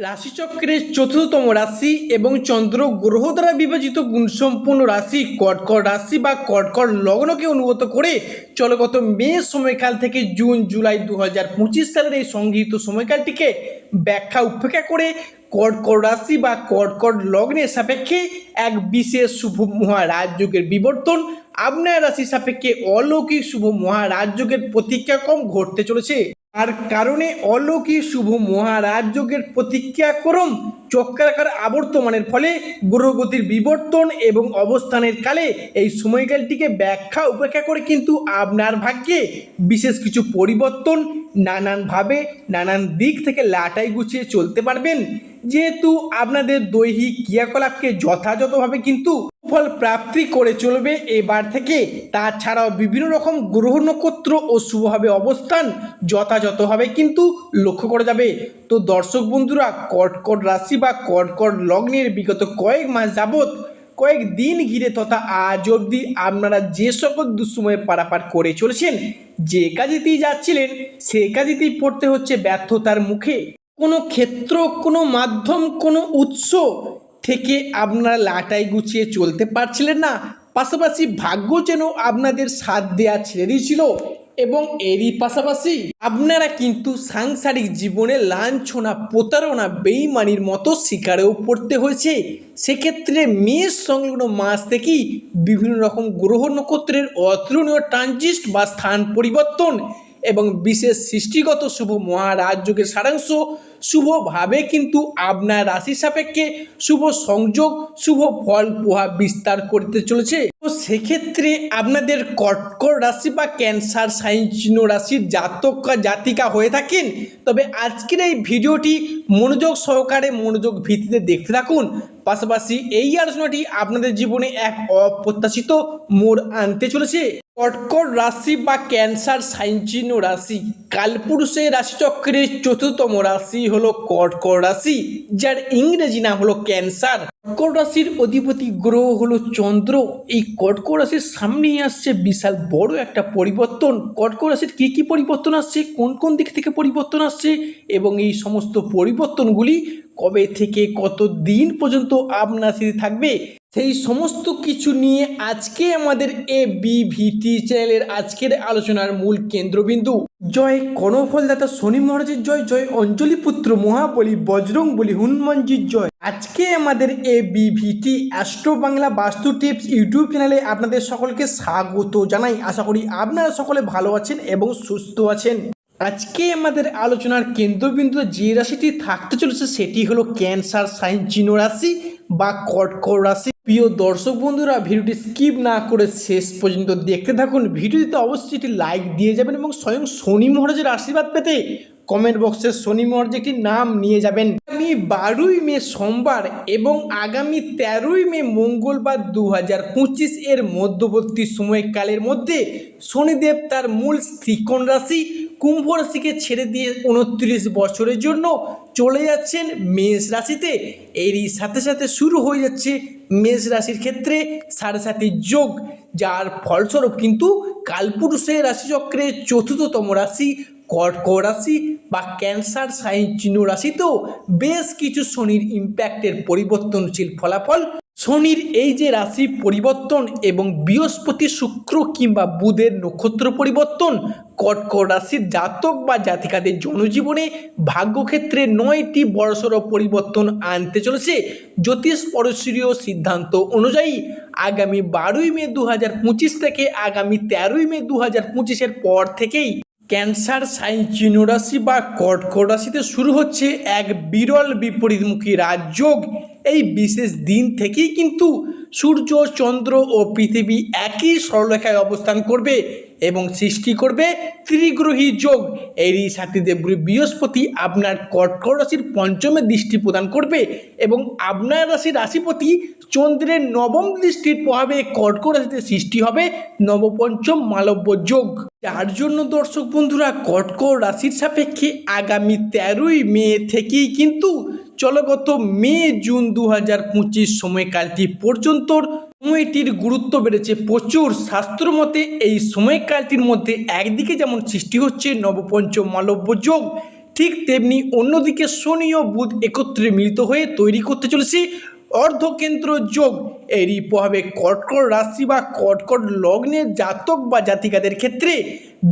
রাশিচক্রের চতুর্থতম রাশি এবং চন্দ্র গ্রহ দ্বারা বিভাজিত গুণসম্পন্ন রাশি কর্কট রাশি বা কর্কট লগ্নকে অনুগত করে চলগত মে সময়কাল থেকে জুন, জুলাই দু হাজার পঁচিশ সালের এই সংগৃহীত সময়কালটিকে ব্যাখ্যা উপেক্ষা করে কর্কট রাশি বা কর্কট লগ্নের সাপেক্ষে এক বিশেষ শুভ মহারাজযোগের বিবর্তন আপনার রাশি সাপেক্ষে অলৌকিক শুভ মহারাজযোগের প্রতিজ্ঞাক্রম ঘটতে চলেছে। আর কারণে অলৌকিক শুভ মহারাজযোগের প্রতিক্রিয়াক্রম চক্রাকার আবর্তমানের ফলে গ্রহগতির বিবর্তন এবং অবস্থানের কালে এই সময়কালটিকে ব্যাখ্যা উপেক্ষা করে কিন্তু আপনার ভাগ্যে বিশেষ কিছু পরিবর্তন নানানভাবে নানান দিক থেকে লাটাই গুছিয়ে চলতে পারবেন। যেহেতু আপনাদের দৈহিক ক্রিয়াকলাপকে যথাযথভাবে কিন্তু ফল প্রাপ্তি করে চলবে, এবার থেকে তাছাড়াও বিভিন্ন রকম গ্রহ নক্ষত্র ও শুভভাবে অবস্থান যথাযথভাবে কিন্তু লক্ষ্য করা যাবে। তো দর্শক বন্ধুরা, কর্কট রাশি বা কর্কট লগ্নের বিগত কয়েক মাস যাবৎ কয়েক দিন ঘিরে তথা আজ অবধি আপনারা যে সকল দুঃসময়ে পারাপার করে চলেছেন, যে কাজেতেই যাচ্ছিলেন, সে কাজেতেই পড়তে হচ্ছে ব্যর্থতার মুখে। কোনো ক্ষেত্র, কোনো মাধ্যম, কোনো উৎস থেকে আপনারা লাটাই গুছিয়ে চলতে পারছিলেন না। পাশাপাশি ভাগ্য যেন আপনাদের সাথ দেয়া ছেড়ে দিয়েছিল এবং এরই পাশাপাশি আপনারা কিন্তু সাংসারিক জীবনে লাঞ্ছনা, প্রতারণা, বেইমানির মতো শিকারেও পড়তে হয়েছে। সেক্ষেত্রে মেষ সংলগ্ন মাস থেকেই বিভিন্ন রকম গ্রহ নক্ষত্রের অতুলনীয় ট্রানজিস্ট বা স্থান পরিবর্তন এবং বিশেষ সৃষ্টিগত শুভ মহারাজযোগের সারাংশ শুভভাবে কিন্তু আপনার রাশি সাপেক্ষে শুভ সংযোগ, শুভ ফল প্রভাব বিস্তার করতে চলেছে। তো সেক্ষেত্রে আপনাদের কটকর রাশি বা ক্যান্সার সাইন রাশির জাতক জাতিকা হয়ে থাকেন। তবে আজকের এই ভিডিওটি মনোযোগ সহকারে মনোযোগ ভিত্তিতে দেখতে থাকুন। পাশাপাশি এই আলোচনাটি আপনাদের জীবনে এক অপ্রত্যাশিত মোড় আনতে চলেছে। কর্কট রাশি বা ক্যান্সার সাইন চিহ্ন রাশি, কালপুরুষের রাশিচক্রের চতুর্থতম রাশি হলো কর্কট রাশি, যার ইংরেজি নাম হলো ক্যান্সার। কর্কট রাশির অধিপতি গ্রহ হলো চন্দ্র। এই কর্কট রাশির সামনেই আসছে বিশাল বড় একটা পরিবর্তন। কর্কট রাশির কী কী পরিবর্তন আসছে, কোন কোন দিক থেকে পরিবর্তন আসছে এবং এই সমস্ত পরিবর্তনগুলি কবে থেকে কত দিন পর্যন্ত আপনার সাথে থাকবে, সেই সমস্ত কিছু নিয়ে আজকে আমাদের এ বিভিটি চ্যানেলের আজকের আলোচনার মূল কেন্দ্রবিন্দু। জয় কর্ণফলদাতা শনি মহারাজের জয় জয় অঞ্জলি পুত্র মহাবলী বজরং বলি হনুমানজির জয়। আজকে আমাদের এ বিভিটি অ্যাস্ট্রো বাংলা বাস্তু টিপস ইউটিউব চ্যানেলে আপনাদের সকলকে স্বাগত জানাই। আশা করি আপনারা সকলে ভালো আছেন এবং সুস্থ আছেন। আজকে আমাদের আলোচনার কেন্দ্রবিন্দুতে যে রাশিটি থাকতে চলেছে সেটি হলো ক্যান্সার, সাইন চিহ্ন রাশি বা কর্কট রাশি। প্রিয় দর্শক বন্ধুরা, ভিডিওটি স্কিপ না করে শেষ পর্যন্ত দেখতে থাকুন। ভিডিওটিতে অবশ্যই একটি লাইক দিয়ে যাবেন এবং স্বয়ং শনি মহারাজের আশীর্বাদ পেতে কমেন্ট বক্সে শনি মহারাজ একটি নাম নিয়ে যাবেন। আগামী বারোই মে সোমবার এবং আগামী তেরোই মে মঙ্গলবার দু হাজার পঁচিশ এর মধ্যবর্তী সময়কালের মধ্যে শনিদেব তার মূল ত্রিকোণ রাশি কুম্ভ রাশিকে ছেড়ে দিয়ে উনত্রিশ বছরের জন্য চলে যাচ্ছেন মেষ রাশিতে। এরই সাথে সাথে শুরু হয়ে যাচ্ছে মেষ রাশির ক্ষেত্রে সাড়ে সাথে যোগ, যার ফলস্বরূপ কিন্তু কালপুরুষের রাশিচক্রে চতুর্থতম রাশি কর্কট রাশি বা ক্যান্সার সাইন চিহ্ন রাশিতেও বেশ কিছু শনির ইম্প্যাক্টের পরিবর্তনশীল ফলাফল শনির এই যে রাশি পরিবর্তন এবং বৃহস্পতি শুক্র কিংবা বুধের নক্ষত্র পরিবর্তন, কর্কট রাশির জাতক বা জাতিকাদের জনজীবনে ভাগ্যক্ষেত্রে নয়টি বড়সড় পরিবর্তন আনতে চলেছে। জ্যোতিষ পরশীয় সিদ্ধান্ত অনুযায়ী আগামী বারোই মে দু হাজার পঁচিশ থেকে আগামী তেরোই মে দু হাজার পর থেকেই ক্যান্সার সাইন চিহ্ন বা কর্কট শুরু হচ্ছে এক বিরল বিপরীতমুখী রাজযোগ। এই বিশেষ দিন থেকেই কিন্তু সূর্য, চন্দ্র ও পৃথিবী একই সরলরেখায় অবস্থান করবে। এবং সৃষ্টি করবে ত্রিগ্রহী যোগ। এরই সাথে দেবগুরু বৃহস্পতি আপনার কর্কট রাশির পঞ্চমে দৃষ্টি প্রদান করবে এবং আপনার রাশির রাশিপতি চন্দ্রের নবম দৃষ্টির প্রভাবে কর্কট রাশিতে সৃষ্টি হবে নবপঞ্চম মালব্য যোগ। যার জন্য দর্শক বন্ধুরা, কর্কট রাশির সাপেক্ষে আগামী তেরোই মে থেকেই কিন্তু চলগত মে জুন দু হাজার পঁচিশ সময়কালটি পর্যন্ত সময়টির গুরুত্ব বেড়েছে প্রচুর। শাস্ত্রমতে এই সময়কালটির মধ্যে একদিকে যেমন সৃষ্টি হচ্ছে নবপঞ্চ মালব্য যোগ, ঠিক তেমনি অন্যদিকে শনি ও বুধ একত্রে মিলিত হয়ে তৈরি করতে চলেছে অর্ধকেন্দ্র যোগ। এরই প্রভাবে কটকট রাশি বা কটকট লগ্নের জাতক বা জাতিকাদের ক্ষেত্রে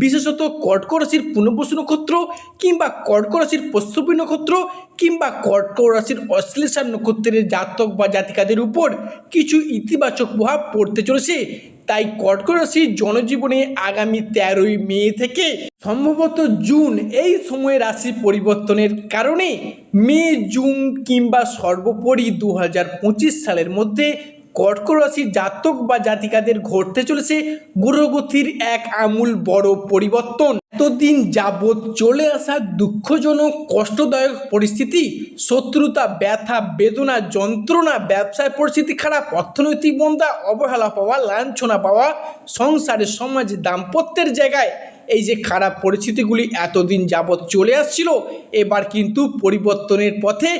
বিশেষত কটকট রাশির পুনর্বসু নক্ষত্র কিংবা কটকট রাশির পশ্চিমী নক্ষত্র কিংবা কটকট রাশির অশ্লেষার নক্ষত্রের জাতক বা জাতিকাদের উপর কিছু ইতিবাচক প্রভাব পড়তে চলেছে। তাই কর্কট জনজীবনে আগামী তেরোই মে থেকে সম্ভবত জুন এই সময়ে রাশি পরিবর্তনের কারণে মে, জুন কিংবা সর্বোপরি দু হাজার পঁচিশ সালের মধ্যে কর্কট রাশির জাতক বা জাতিকাদের ঘটতে চলেছে গ্রহগতির এক আমূল বড় পরিবর্তন। এতদিন যাবৎ চলে আসা দুঃখজনক, কষ্টদায়ক পরিস্থিতি, শত্রুতা, ব্যথা, বেদনা, যন্ত্রণা, ব্যবসায় পরিস্থিতি খারাপ, অর্থনৈতিক মন্দা, অবহেলা পাওয়া, লাঞ্ছনা পাওয়া, সংসারে সমাজে দাম্পত্যের জায়গায় এই যে খারাপ পরিস্থিতিগুলি এতদিন যাবৎ চলে আসছিল, এবার কিন্তু পরিবর্তনের পথে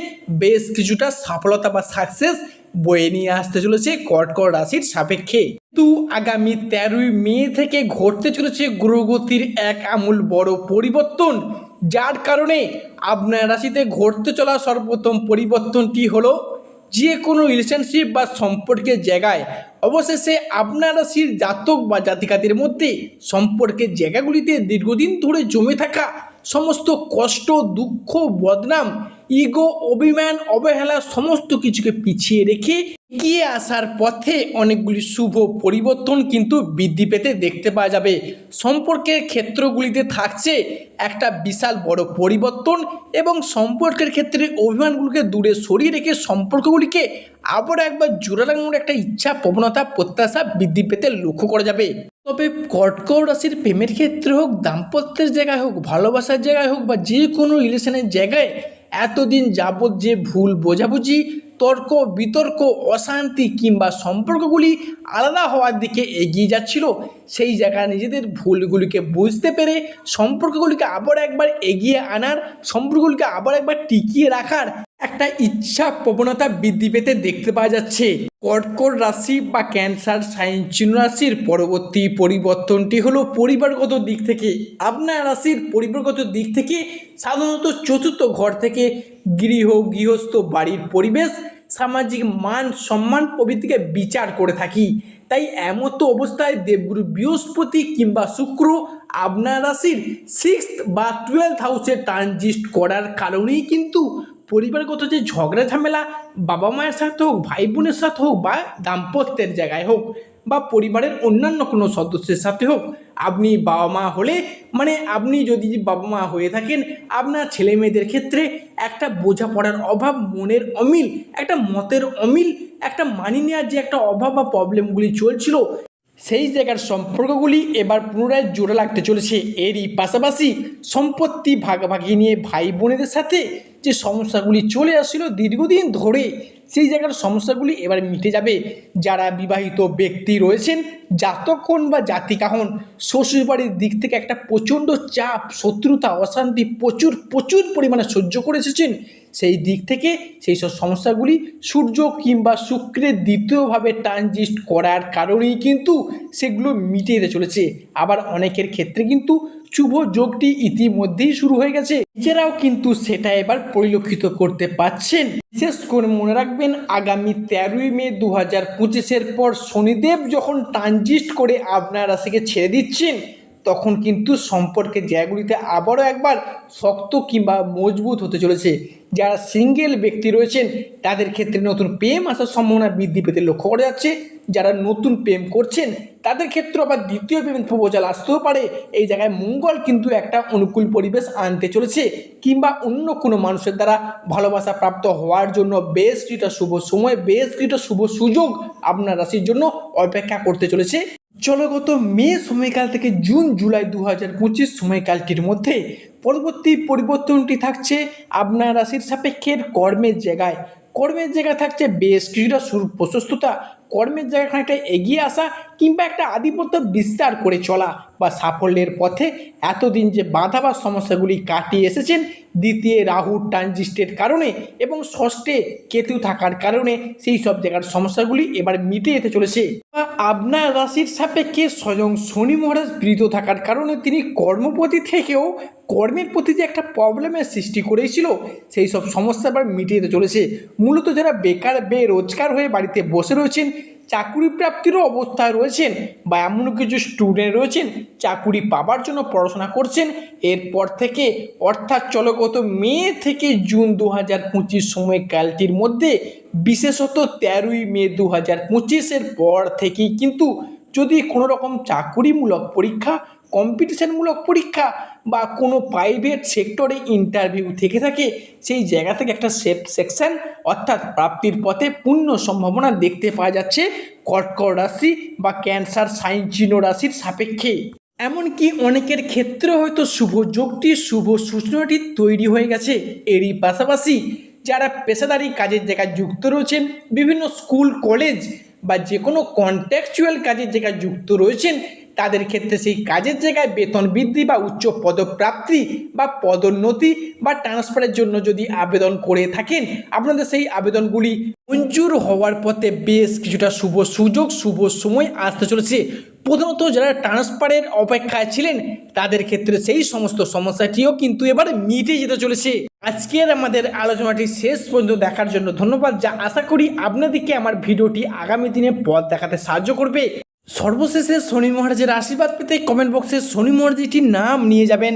বেশ কিছুটা সফলতা বা সাকসেস বয়ে নিয়ে আসতে চলেছে কর্কট রাশির সাপেক্ষে। কিন্তু আগামী তেরোই মে থেকে ঘটতে চলেছে গ্রহগতির এক আমূল বড় পরিবর্তন। যার কারণে আপনার রাশিতে ঘটতে চলা সর্বপ্রথম পরিবর্তনটি হলো যে কোনো রিলেশনশিপ বা সম্পর্কের জায়গায়। অবশেষে আপনার রাশির জাতক বা জাতিকাদের মধ্যে সম্পর্কের জায়গাগুলিতে দীর্ঘদিন ধরে জমে থাকা সমস্ত কষ্ট, দুঃখ, বদনাম ইগো অভিমান, অবহেলা, সমস্ত কিছুকে পিছিয়ে রেখে এগিয়ে আসার পথে অনেকগুলি শুভ পরিবর্তন কিন্তু বৃদ্ধি পেতে দেখতে পাওয়া যাবে। সম্পর্কের ক্ষেত্রগুলিতে থাকছে একটা বিশাল বড় পরিবর্তন এবং সম্পর্কের ক্ষেত্রে অভিমানগুলোকে দূরে সরিয়ে রেখে সম্পর্কগুলিকে আবার একবার জোড়া লাগানোর একটা ইচ্ছা, প্রবণতা, প্রত্যাশা বৃদ্ধি পেতে লক্ষ্য করা যাবে। তবে কর্কট রাশির প্রেমের ক্ষেত্রে হোক, দাম্পত্যের জায়গায় হোক, ভালোবাসার জায়গায় হোক বা যে কোনো রিলেশনের জায়গায় এতদিন যাবৎ যে ভুল, বোঝাবুঝি, তর্ক, বিতর্ক, অশান্তি কিংবা সম্পর্কগুলি আলাদা হওয়ার দিকে এগিয়ে যাচ্ছিল, সেই জায়গায় নিজেদের ভুলগুলিকে বুঝতে পেরে সম্পর্কগুলিকে আবার একবার এগিয়ে আনার, সম্পর্কগুলিকে আবার একবার টিকিয়ে রাখার একটা ইচ্ছা প্রবণতা বৃদ্ধি পেতে দেখতে পাওয়া যাচ্ছে। কর্কট রাশি বা ক্যান্সার সাইন চিহ্ন রাশির পরবর্তী পরিবর্তনটি হলো পরিবারগত দিক থেকে। আপনার রাশির পরিবারগত দিক থেকে সাধারণত চতুর্থ ঘর থেকে গৃহ, গৃহস্থ বাড়ির পরিবেশ, সামাজিক মান, সম্মান প্রভৃতিকে বিচার করে থাকি। তাই এমতো অবস্থায় দেবগুরু বৃহস্পতি কিংবা শুক্র আপনার রাশির সিক্স বা টুয়েলভ হাউসে ট্রানজিস্ট করার কারণেই কিন্তু পরিবারগত যে ঝগড়া, ঝামেলা, বাবা মায়ের সাথে হোক, ভাই বোনের সাথে হোক বা দাম্পত্যের জায়গায় হোক বা পরিবারের অন্যান্য কোনো সদস্যের সাথে হোক, আপনি বাবা মা হলে মানে আপনি যদি বাবা মা হয়ে থাকেন, আপনার ছেলে মেয়েদের ক্ষেত্রে একটা বোঝাপড়ার অভাব, মনের অমিল, একটা মতের অমিল, একটা মানি নেওয়ার যে একটা অভাব বা প্রবলেমগুলি চলছিল সেই জায়গার সম্পর্কগুলি এবার পুনরায় জোড়া লাগতে চলেছে। এরই পাশাপাশি সম্পত্তি ভাগাভাগি নিয়ে ভাই বোনেদের সাথে যে সমস্যাগুলি চলে আসছিল দীর্ঘদিন ধরে, সেই জায়গার সমস্যাগুলি এবার মিটে যাবে। যারা বিবাহিত ব্যক্তি রয়েছেন, জাতক বা জাতিকা হন, শ্বশুরবাড়ির দিক থেকে একটা প্রচণ্ড চাপ, শত্রুতা, অশান্তি প্রচুর প্রচুর পরিমাণে সহ্য করে এসেছেন। সেই দিক থেকে সেই সব সমস্যাগুলি সূর্য কিংবা শুক্রের দ্বিতীয়ভাবে ট্রানজিস্ট করার কারণেই কিন্তু সেগুলো মিটে যেতে চলেছে। আবার অনেকের ক্ষেত্রে কিন্তু শুভ যোগটি ইতিমধ্যেই শুরু হয়ে গেছে। নিজেরাও কিন্তু সেটা এবার পরিলক্ষিত করতে পাচ্ছেন বিশেষ করে মনে রাখবেন, আগামী তেরোই মে দু হাজার পঁচিশের পর শনিদেব যখন ট্রানজিস্ট করে আপনার রাশিকে ছেড়ে দিচ্ছেন তখন কিন্তু সম্পর্কের জায়গাগুলিতে আবারও একবার শক্ত কিংবা মজবুত হতে চলেছে। যারা সিঙ্গেল ব্যক্তি রয়েছেন, তাদের ক্ষেত্রে নতুন প্রেম আসার সম্ভাবনা বৃদ্ধি পেতে লক্ষ্য করা যাচ্ছে। যারা নতুন প্রেম করছেন, তাদের ক্ষেত্রে আবার দ্বিতীয় প্রেম প্রপোজাল আসতেও পারে। এই জায়গায় মঙ্গল কিন্তু একটা অনুকূল পরিবেশ আনতে চলেছে কিংবা অন্য কোনো মানুষের দ্বারা ভালোবাসা প্রাপ্ত হওয়ার জন্য বেশ কিছুটা শুভ সময়, বেশ কিছুটা শুভ সুযোগ আপনার রাশির জন্য অপেক্ষা করতে চলেছে। জলগত মে সময়কাল থেকে জুন জুলাই দু হাজার পঁচিশ সময়কালটির মধ্যে পরবর্তী পরিবর্তনটি থাকছে আপনার রাশির সাপেক্ষের কর্মের জায়গায়। কর্মের জায়গায় থাকছে বেশ কিছুটা সুর প্রশস্ততা। কর্মের জায়গায় খানিকটা এগিয়ে আসা কিংবা একটা আধিপত্য বিস্তার করে চলা বা সাফল্যের পথে এতদিন যে বাধা বা সমস্যাগুলি কাটিয়ে এসেছেন, দ্বিতীয় রাহু ট্রানজিস্টের কারণে এবং ষষ্ঠে কেতু থাকার কারণে সেই সব জায়গার সমস্যাগুলি এবার মিটে যেতে চলেছে। আপনার রাশির সাপেক্ষে স্বয়ং শনি মহারাজ প্রীত থাকার কারণে তিনি কর্মপতি থেকেও কর্মের প্রতি যে একটা প্রবলেমের সৃষ্টি করেছিল সেই সব সমস্যা এবার মিটিয়ে চলেছে। মূলত যারা বেকার, বেরোজগার হয়ে বাড়িতে বসে রয়েছেন চাকুরি প্রাপ্তিরও অবস্থায় রয়েছেন বা এমন কিছু স্টুডেন্ট রয়েছেন, চাকুরি পাবার জন্য পড়াশোনা করছেন, এরপর থেকে অর্থাৎ চলগত মে থেকে জুন দু হাজার পঁচিশ সময়কালটির মধ্যে, বিশেষত তেরোই মে দু হাজার পঁচিশের পর থেকেই কিন্তু যদি কোনো রকম চাকুরিমূলক পরীক্ষা কম্পিটিশনমূলক পরীক্ষা বা কোনো প্রাইভেট সেক্টরে ইন্টারভিউ থেকে থাকে, সেই জায়গা থেকে একটা সেফ সেকশন অর্থাৎ প্রাপ্তির পথে পূর্ণ সম্ভাবনা দেখতে পাওয়া যাচ্ছে কর্কট রাশি বা ক্যান্সার সাইন চিহ্ন রাশির সাপেক্ষে। এমনকি অনেকের ক্ষেত্রে হয়তো শুভ যোগটি, শুভ সূচনাটি তৈরি হয়ে গেছে। এরই পাশাপাশি যারা পেশাদারি কাজের জায়গায় যুক্ত রয়েছেন, বিভিন্ন স্কুল, কলেজ বা যে কোনো কন্ট্যাকচুয়াল কাজের জায়গায় যুক্ত রয়েছেন, তাদের ক্ষেত্রে সেই কাজের জায়গায় বেতন বৃদ্ধি বা উচ্চ পদপ্রাপ্তি বা পদোন্নতি বা ট্রান্সফারের জন্য যদি আবেদন করে থাকেন, আপনাদের সেই আবেদনগুলি মঞ্জুর হওয়ার পথে বেশ কিছুটা শুভ সুযোগ, শুভ সময় আসতে চলেছে। প্রধানত যারা ট্রান্সফারের অপেক্ষায় ছিলেন, তাদের ক্ষেত্রে সেই সমস্ত সমস্যাটিও কিন্তু এবার মিটে যেতে চলেছে। আজকের আমাদের আলোচনাটি শেষ পর্যন্ত দেখার জন্য ধন্যবাদ, যা আশা করি আপনাদেরকে আমার ভিডিওটি আগামী দিনে পথ দেখাতে সাহায্য করবে। সর্বশেষে শনি মহারাজের আশীর্বাদ পেতে কমেন্ট বক্সে শনি মহারাজটির নাম নিয়ে যাবেন।